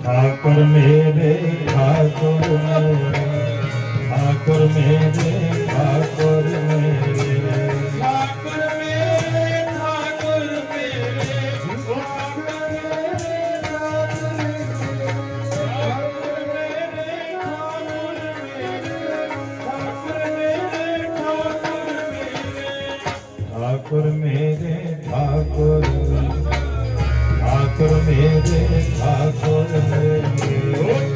ठाकुर मेरे ठाकुर ठाकुर मेरे ठाकुर मेरे ठाकुर ठाकुर मेरे ठाकुर मेरे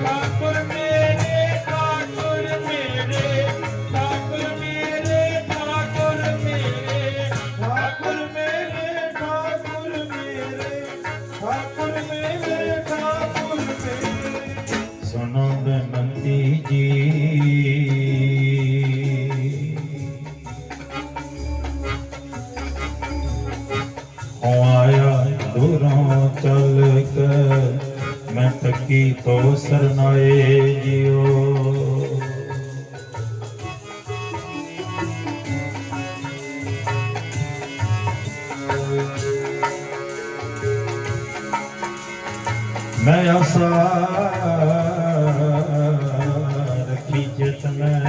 ਮੈਂ ਤੱਕੀ ਤੋ ਸਰਨਾਏ ਜਿਓ। ਮੈਂ ਆਸਾ ਰੱਖੀ ਜਿਤ ਮੈਂ।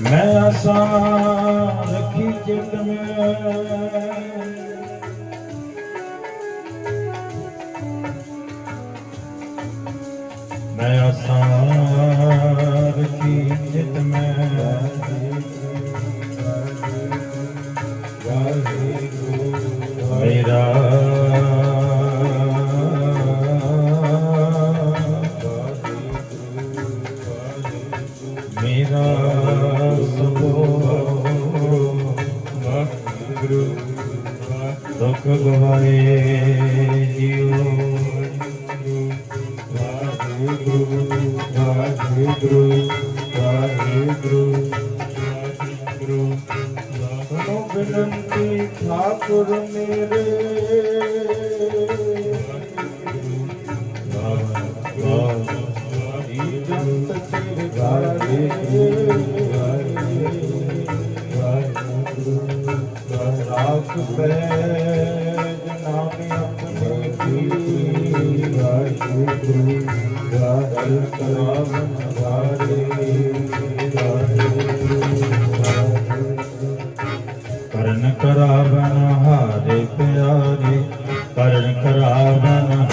ਮੈਂ ਆਸਾ ਜਗ ਮੈਂ ਮੈਂ ਆਸਾਰ ਕੀ ਜਿਤ ਮੈਂ ਵਾਹਿਗੁਰੂ ਮੇਰਾ ਮੇਰਾ ਸਭ ਦੁੱਖ ਗਵਾਏ ਜਿਉ ਵਾਹਿਗੁਰੂ ਵਾਹਿਗੁਰੂ ਵਾਹਿਗੁਰੂ ਵਾਹਿਗੁਰੂ। ਸੁਨੋ ਬੇਨਤੀ ਠਾਕੁਰ ਮੇਰੇ। ਕਰਨ ਕਰਾਵਨ ਹਾਰੇ ਪਿਆਰੇ ਕਰਨ ਕਰਾਵਨ